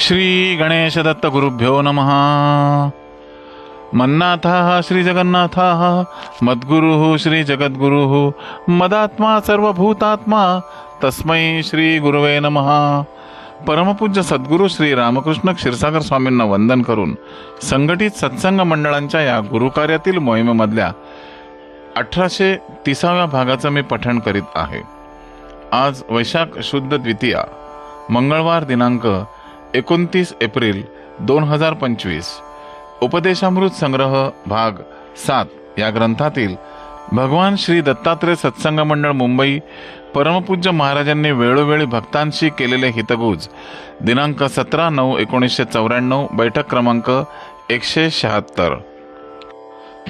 श्री गणेश दत्त गुरुभ्यो नमः। मन्नाथः श्रीजगन्नाथः मद्गुरुः श्रीजगद्गुरुः मदात्मा सर्वभूतात्मा तस्मै श्री गुरुवे नमः। परमपूज्य सद्गुरू श्री रामकृष्ण क्षीरसागर स्वामींना वंदन करून संघटित सत्संग मंडळांच्या या गुरुकार्यातील मोहिमेमधल्या अठराशे तिसाव्या भागाचं मी पठण करीत आहे. आज वैशाख शुद्ध द्वितीया मंगळवार दिनांक एकोणतीस एप्रिल दोन हजार पंचवीस. उपदेशामृत संग्रह भाग सात या ग्रंथातील भगवान श्री दत्तात्रय सत्संग मंडळ मुंबई परमपूज्य महाराजांनी वेळोवेळी भक्तांशी केलेले हितगुज. दिनांक सतरा नऊ एकोणीसशे चौऱ्याण्णव बैठक क्रमांक एकशे शहात्तर.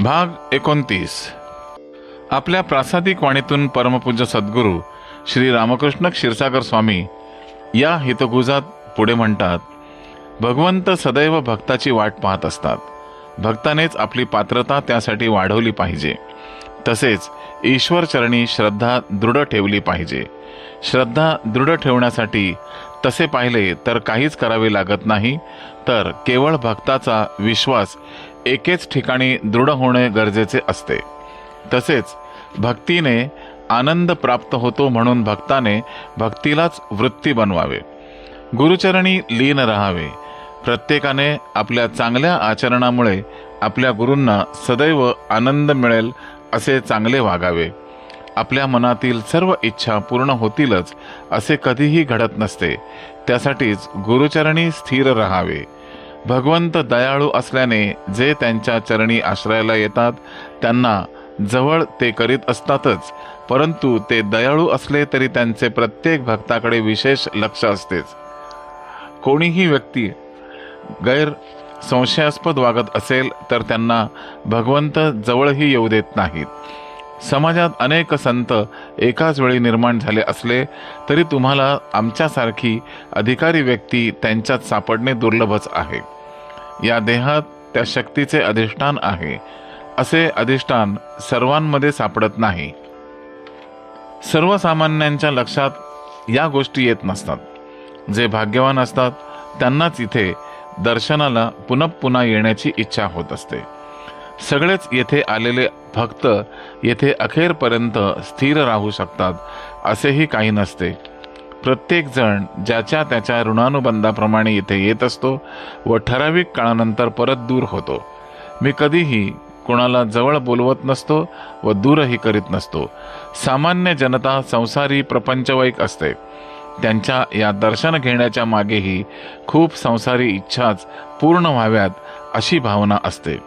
भाग एकोणतीस. आपल्या प्रासादिक वाणीतून परमपूज्य सद्गुरू श्री रामकृष्ण क्षीरसागर स्वामी या हितगुजात पुढे म्हणतात भगवंत सदैव भक्ताची वाट पाहत असतात. भक्तानेच आपली पात्रता त्यासाठी वाढवली पाहिजे. तसेच ईश्वर चरणी श्रद्धा दृढ ठेवली पाहिजे. श्रद्धा दृढ ठेवण्यासाठी तसे पाहिले तर काहीच करावे लागत नाही तर केवळ भक्ताचा विश्वास एकेच ठिकाणी दृढ होणे गरजेचे असते. तसेच भक्तीने आनंद प्राप्त होतो म्हणून भक्ताने भक्तीलाच वृत्ती बनवावे. गुरुचरणी लीन राहावे. प्रत्येकाने आपल्या चांगल्या आचरणामुळे आपल्या गुरूंना सदैव आनंद मिळेल असे चांगले वागावे. आपल्या मनातील सर्व इच्छा पूर्ण होतीलच असे कधीही घडत नसते. त्यासाठीच गुरुचरणी स्थिर राहावे. भगवंत दयाळू असल्याने जे त्यांच्या चरणी आश्रयाला येतात त्यांना जवळ ते करीत असतातच परंतु ते दयाळू असले तरी त्यांचे प्रत्येक भक्ताकडे विशेष लक्ष असतेच. कोणीही व्यक्ती गैर संशयास्पद वागत असेल तर त्यांना भगवंत जवळही येऊ देत नाहीत. समाजात अनेक संत एकाच वेळी निर्माण झाले असले तरी तुम्हाला आमच्यासारखी अधिकारी व्यक्ती त्यांच्यात सापडणे दुर्लभच आहे. या देहात त्या शक्तीचे अधिष्ठान आहे. असे अधिष्ठान सर्वांमध्ये सापडत नाही. सर्वसामान्यांच्या लक्षात या गोष्टी येत नसतात. जे भाग्यवान असतात त्यांनाच इथे दर्शनाला पुनः पुन्हा येण्याची इच्छा होत असते. सगळेच येथे आलेले भक्त येथे अखेरपर्यंत स्थिर राहू शकतात असेही काही नसते. प्रत्येक जण ज्याच्या त्याच्या ऋणानुबंधाप्रमाणे येथे येत असतो व ठराविक काळानंतर परत दूर होतो. मी कधीही कोणाला जवळ बोलवत नसतो व दूरही करीत नसतो. सामान्य जनता संसारी प्रपंचवाईक असते. त्यांच्या या दर्शन घेण्याच्या मागेही खूप संसारी इच्छाच पूर्ण व्हाव्यात अशी भावना असते.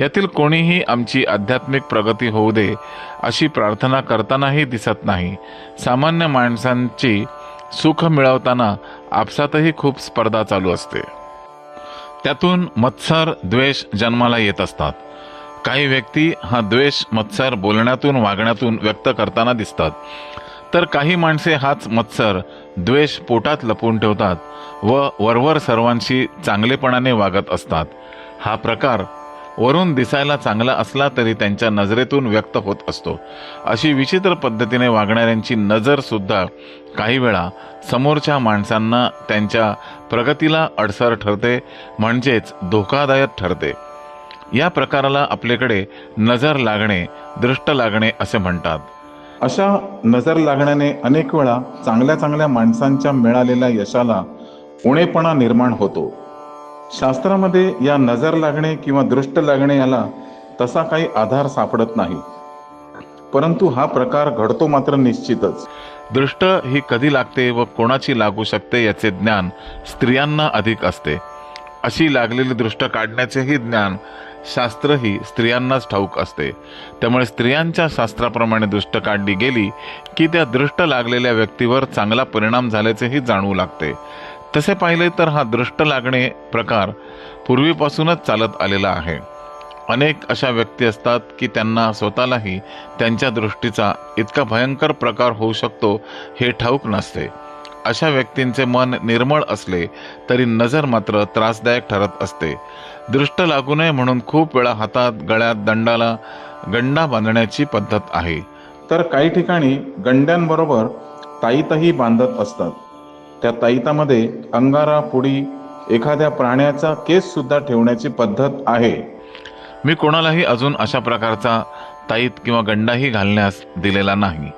यातील कोणीही आमची आध्यात्मिक प्रगती होऊ दे अशी प्रार्थना करतानाही दिसत नाही. सामान्य माणसांची सुख मिळवताना आपसातही खूप स्पर्धा चालू असते. त्यातून मत्सर द्वेष जन्माला येत असतात. काही व्यक्ती हा द्वेष मत्सर बोलण्यातून वागण्यातून व्यक्त करताना दिसतात. तर काही माणसे हाच मत्सर द्वेष पोटात लपवून ठेवतात व वरवर सर्वांशी चांगलेपणाने वागत असतात. हा प्रकार वरून दिसायला चांगला असला तरी त्यांच्या नजरेतून व्यक्त होत असतो. अशी विचित्र पद्धतीने वागणाऱ्यांची नजरसुद्धा काही वेळा समोरच्या माणसांना त्यांच्या प्रगतीला अडसर ठरते म्हणजेच धोकादायक ठरते. या प्रकाराला आपल्याकडे नजर लागणे दृष्ट लागणे असे म्हणतात. अशा नजर लागण्याने अनेक वेळा चांगल्या चांगल्या माणसांच्या मिळालेल्या यशाला उणेपणा निर्माण होतो. शास्त्रामध्ये या नजर लागणे किंवा दृष्ट लागणे याला तसा काही आधार सापडत नाही. परंतु हा प्रकार घडतो मात्र निश्चितच. दृष्ट ही कधी लागते व कोणाची लागू शकते याचे ज्ञान स्त्रियांना अधिक असते. अशी लागलेली दृष्ट काढण्याचेही ज्ञान शास्त्रही स्त्रियांनाच ठाऊक असते. त्यामुळे स्त्रियांच्या शास्त्राप्रमाणे दृष्ट काढली गेली की त्या दृष्ट लागलेल्या व्यक्तीवर चांगला परिणाम झाल्याचेही जाणवू लागते. तसे पाहिले तर हा दृष्ट लागणे प्रकार पूर्वीपासूनच चालत आलेला आहे. अनेक अशा व्यक्ती असतात की त्यांना स्वतःलाही त्यांच्या दृष्टीचा इतका भयंकर प्रकार होऊ शकतो हे ठाऊक नसते. अशा व्यक्तींचे मन निर्मळ असले तरी नजर मात्र त्रासदायक ठरत असते. दृष्ट लागू नये म्हणून खूप वेळा हातात गळ्यात दंडाला गंडा बांधण्याची पद्धत आहे. तर काही ठिकाणी गंड्यांबरोबर ताईतही बांधत असतात. त्या ताईतामध्ये अंगारा पुडी एखाद्या प्राण्याचा केस सुद्धा ठेवण्याची पद्धत आहे. मी कोणालाही अजून अशा प्रकारचा ताईत किंवा गंडाही घालण्यास दिलेला नाही.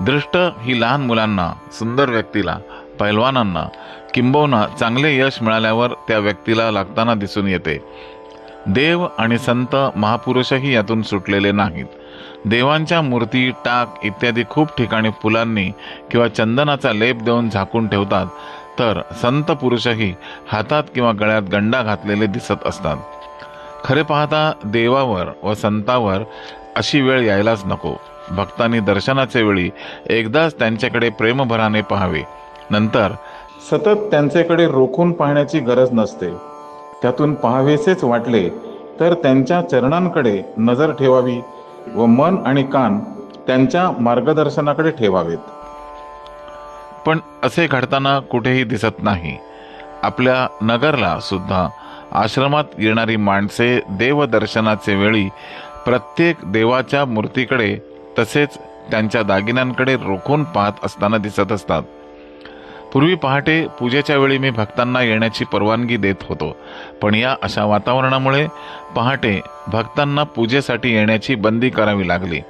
दृष्ट ही लहान मुलांना सुंदर व्यक्तीला पैलवानांना किंबहुना चांगले यश मिळाल्यावर त्या व्यक्तीला लागताना दिसून येते. देव आणि संत महापुरुषही यातून सुटलेले नाहीत. देवांच्या मूर्ती टाक इत्यादी खूप ठिकाणी फुलांनी किंवा चंदनाचा लेप देऊन झाकून ठेवतात तर संत पुरुषही हातात किंवा गळ्यात गंडा घातलेले दिसत असतात. खरे पाहता देवावर व संतावर अशी वेळ यायलाच नको. भक्तांनी दर्शनाचे वेळी एकदाच त्यांच्याकडे प्रेमभराने पाहावे. नंतर सतत त्यांच्याकडे रोखून पाहण्याची गरज नसते. त्यातून पाहावेसेच वाटले तर त्यांच्या चरणांकडे नजर ठेवावी व मन आणि कान त्यांच्या मार्गदर्शनाकडे ठेवावेत. पण असे घडताना कुठेही दिसत नाही. आपल्या नगरला सुद्धा आश्रमात येणारी माणसे देवदर्शनाचे वेळी प्रत्येक देवाच्या मूर्तीकडे तसेच त्यांच्या दागिन्यांकडे रोखून पाहत असताना दिसत असतात. पूर्वी पहाटे पूजेच्या वेळी मी भक्तांना येण्याची परवानगी देत होतो. पण या अशा वातावरणामुळे पहाटे भक्तांना पूजेसाठी येण्याची बंदी करावी लागली.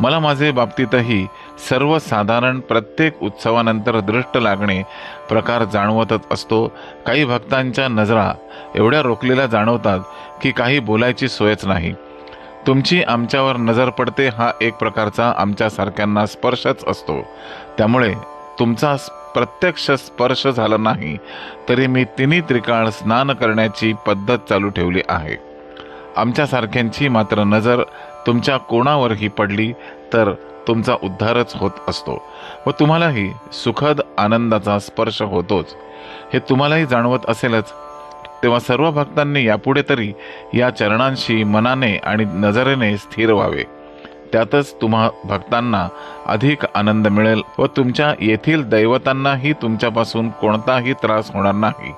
मला माझे बाबतीतही सर्वसाधारण प्रत्येक उत्सवानंतर दृष्ट लागणे प्रकार जाणवतच असतो. काही भक्तांच्या नजरा एवढ्या रोखलेल्या जाणवतात की काही बोलायची सोयच नाही. तुमची आमच्यावर नजर पडते हा एक प्रकारचा आमच्यासारख्यांना स्पर्शच असतो. त्यामुळे तुमचा प्रत्यक्ष स्पर्श झाला नाही तरी मी तिन्ही त्रिकाळ स्नान करण्याची पद्धत चालू ठेवली आहे. आमच्यासारख्यांची मात्र नजर तुमच्या कोणावरही पडली तर तुमचा उद्धारच होत असतो व तुम्हालाही सुखद आनंदाचा स्पर्श होतोच. हे तुम्हालाही जाणवत असेलच तेव्हा सर्व भक्तांनी यापुढे तरी या चरणांशी मनाने आणि नजरेने स्थिर व्हावे. त्यातच तुम्हा भक्तांना अधिक आनंद मिळेल व तुमच्या येथील दैवतांनाही तुमच्यापासून कोणताही त्रास होणार नाही.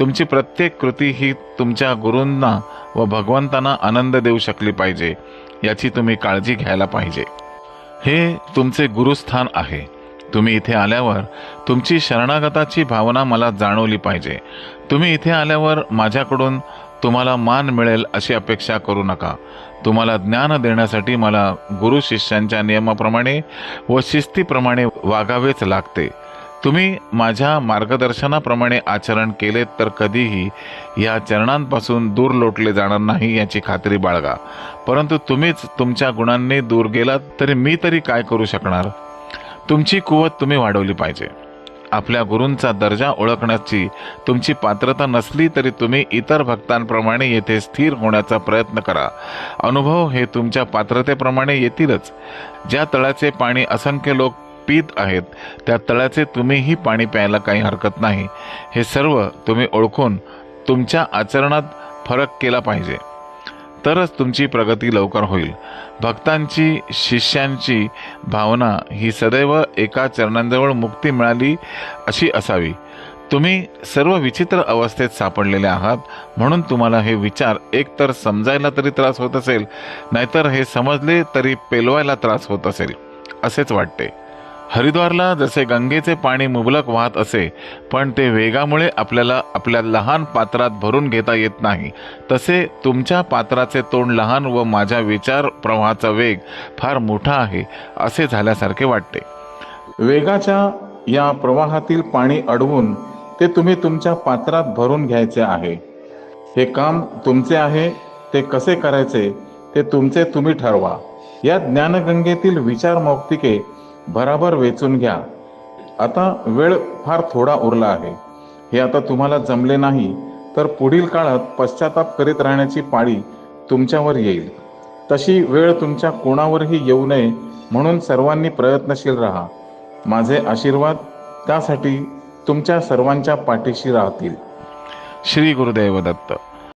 तुमची प्रत्येक कृती ही तुमच्या गुरूंना व भगवंतांना आनंद देऊ शकली पाहिजे याची तुम्ही काळजी घ्यायला पाहिजे. हे तुमचे गुरुस्थान आहे. तुम्ही इथे आल्यावर तुमची शरणागताची भावना मला जाणवली पाहिजे. तुम्ही इथे आल्यावर माझ्याकडून तुम्हाला मान मिळेल अशी अपेक्षा करू नका. तुम्हाला ज्ञान देण्यासाठी मला गुरु शिष्यांच्या नियमाप्रमाणे व शिस्तीप्रमाणे वागावेच लागते. तुम्ही माझ्या मार्गदर्शनाप्रमाणे आचरण केलेत तर कधीही या चरणांपासून दूर लोटले जाणार नाही याची खात्री बाळगा. परंतु तुम्हीच तुमच्या गुणांनी दूर गेलात तरी मी तरी काय करू शकणार? तुमची कुवत तुम्ही वाढवली पाहिजे. आपल्या गुरूंचा दर्जा ओळखण्याची तुमची पात्रता नसली तरी तुम्ही इतर भक्तांप्रमाणे येथे स्थिर होण्याचा प्रयत्न करा. अनुभव हे तुमच्या पात्रतेप्रमाणे येतीलच. ज्या तळाचे पाणी असंख्य लोक पीत आहेत त्या तळाचे तुम्हीही पाणी प्यायला काही हरकत नाही. हे सर्व तुम्ही ओळखून तुमच्या आचरणात फरक केला पाहिजे. तरच तुमची प्रगती लवकर होईल. भक्तांची शिष्यांची भावना ही सदैव एका चरणांजवळ मुक्ती मिळाली अशी असावी. तुम्ही सर्व विचित्र अवस्थेत सापडलेले आहात म्हणून तुम्हाला हे विचार एकतर समजायला तरी त्रास होत असेल नाहीतर हे समजले तरी पेलवायला त्रास होत असेल असेच वाटते. हरिद्वारला जसे गंगेचे पाणी मुबलक वाहत असे पण ते वेगामुळे आपल्याला आपल्या लहान पात्रात भरून घेता येत नाही. तसे तुमच्या पात्राचे तोंड लहान व माझ्या विचार प्रवाहाचा वेग फार मोठा आहे असे झाल्यासारखे वाटते. वेगाच्या या प्रवाहातील पाणी अडवून ते तुम्ही तुमच्या पात्रात भरून घ्यायचे आहे. हे काम तुमचे आहे ते कसे करायचे ते तुमचे तुम्ही ठरवा. या ज्ञानगंगेतील विचार मौक्तिके भराभर वेचून घ्या. आता वेळ फार थोडा उरला आहे. हे आता तुम्हाला जमले नाही तर पुढील काळात पश्चाताप करीत राहण्याची पाळी तुमच्यावर येईल. तशी वेळ तुमच्या कोणावरही येऊ नये म्हणून सर्वांनी प्रयत्नशील राहा. माझे आशीर्वाद त्यासाठी तुमच्या सर्वांच्या पाठीशी राहतील. श्री गुरुदेव दत्त.